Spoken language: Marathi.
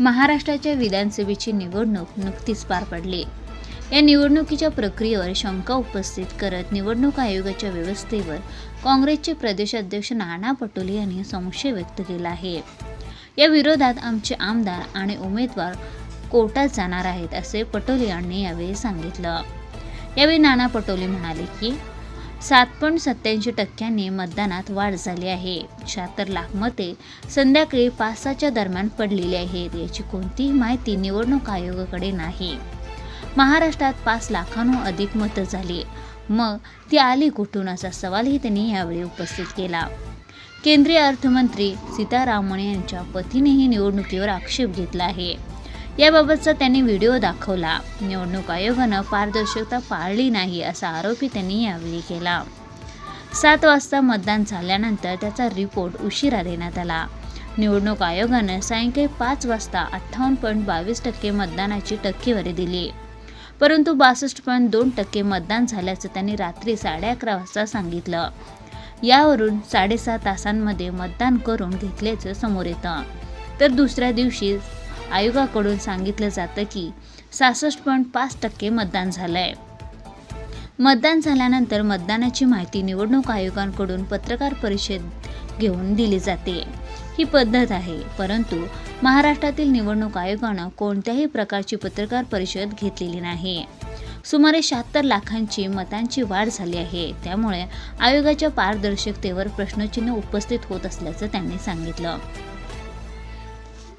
महाराष्ट्राच्या विधानसभेची निवडणूक नुकतीच पार पडली. या निवडणुकीच्या प्रक्रियेवर शंका उपस्थित करत निवडणूक आयोगाच्या व्यवस्थेवर काँग्रेसचे प्रदेशाध्यक्ष नाना पटोले यांनी संशय व्यक्त केला आहे. या विरोधात आमचे आमदार आणि उमेदवार कोर्टात जाणार आहेत असे पटोले यांनी यावेळी सांगितलं. यावेळी नाना पटोले म्हणाले की सात पॉईंट सत्याऐंशी टक्क्यांनी मतदानात वाढ झाली आहे. शहात्तर लाख मते संध्याकाळी पाच सहाच्या दरम्यान पडलेली आहेत याची कोणतीही माहिती निवडणूक आयोगाकडे नाही. महाराष्ट्रात पाच लाखांहून अधिक मतं झाली. मग ती आली कुठून असा सवालही त्यांनी यावेळी उपस्थित केला. केंद्रीय अर्थमंत्री सीतारामन यांच्या पतीनेही निवडणुकीवर आक्षेप घेतला आहे. याबाबतचा त्यांनी व्हिडिओ दाखवला. निवडणूक आयोगानं पारदर्शकता पाळली नाही असा आरोपही त्यांनी यावेळी केला. सात वाजता मतदान झाल्यानंतर त्याचा रिपोर्ट उशिरा देण्यात आला. निवडणूक आयोगानं सायंकाळी पाच वाजता अठ्ठावन्न पॉईंट बावीस टक्के मतदानाची टक्केवारी दिली. परंतु बासष्ट पॉईंट दोन टक्के मतदान झाल्याचं त्यांनी रात्री साडे अकरा वाजता सांगितलं. यावरून साडेसहा तासांमध्ये मतदान करून घेतल्याचं समोर येतं. तर दुसऱ्या दिवशी आयोगाकडून सांगितलं जातं की सहासष्ट पॉईंट पाच टक्के मतदान झालं आहे मतदान झाल्यानंतर मतदानाची माहिती निवडणूक आयोगांकडून पत्रकार परिषद घेऊन दिली जाते. ही पद्धत आहे परंतु महाराष्ट्रातील निवडणूक आयोगानं कोणत्याही प्रकारची पत्रकार परिषद घेतलेली नाही. सुमारे शहात्तर लाखांची मतांची वाढ झाली आहे. त्यामुळे आयोगाच्या पारदर्शकतेवर प्रश्नचिन्ह उपस्थित होत असल्याचं त्यांनी सांगितलं.